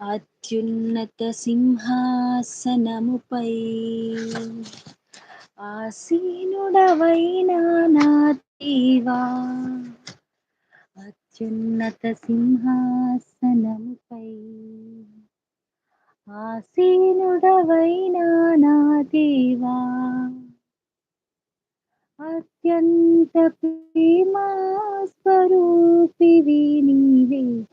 అత్యున్నత సింహాసనముపై. ఆసీనుడవైన నా దేవా అత్యున్నత సింహాసనముపై. ఆసీనుడవైన నా దేవా అత్యంత ప్రేమా స్వరూపివి నీవే.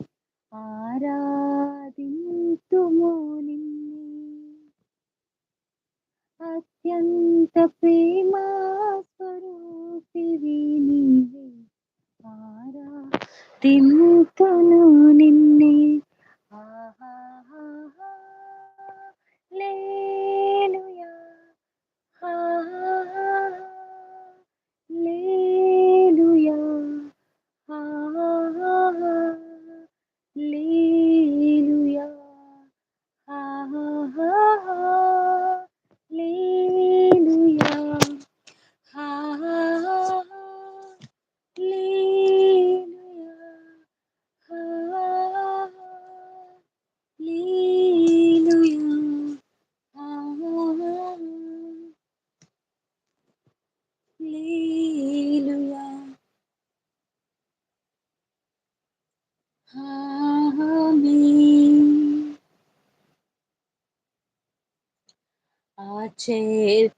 అత్యంత ప్రేమా స్వరూపివి నీవే. ఆరాధింతును నిన్నే ఆచే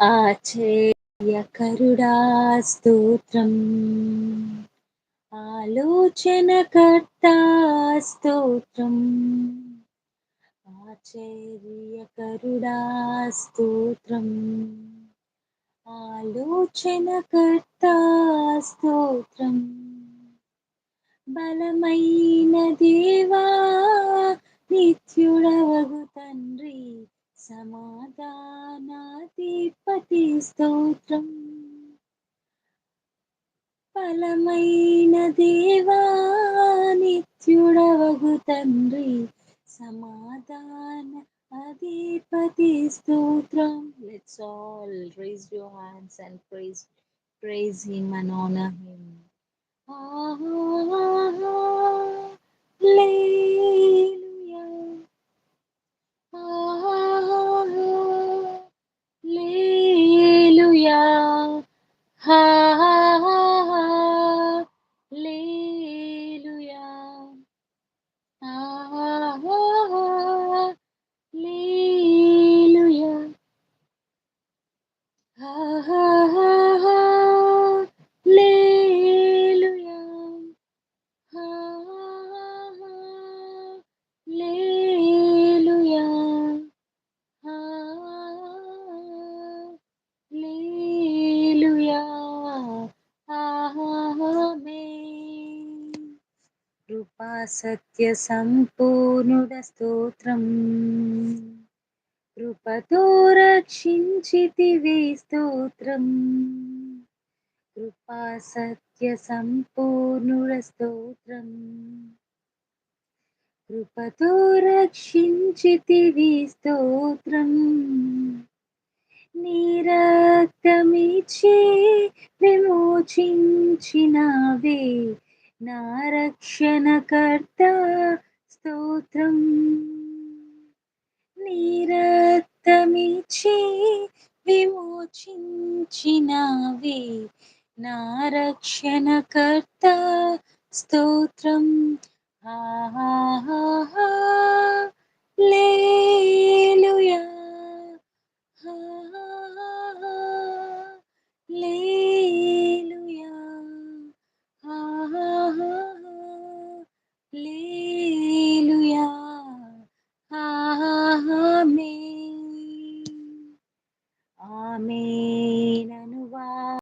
ఆచేయకరుడా స్తోత్రం. ఆలోచనకర్త స్తోత్రం. ఆచర్యకరుడా స్తోత్రం. ఆలోచనకర్త స్తోత్రం. బలమైన దేవా నిత్యుడవగుత సమాధానాధిపతి స్తోత్రం ఫలమైన దేవా నిత్యుడవగు తండ్రి సమాధాన అధిపతి స్తోత్రం let's all raise your hands and praise praise him and honour him ఆహా Hallelujah. కృపా సత్య సంపూర్ణుడ స్తోత్రం. కృపతో రక్షించితివి స్తోత్రం. కృపా సత్య సంపూర్ణుడ స్తోత్రం. కృపతో రక్షించితివి స్తోత్రం. నీ విమోచించినవే. నా రక్షణకర్త స్తోత్రం. నీ విమోచించినవే. నా రక్షణకర్త స్తోత్రం. ఆహాహా లే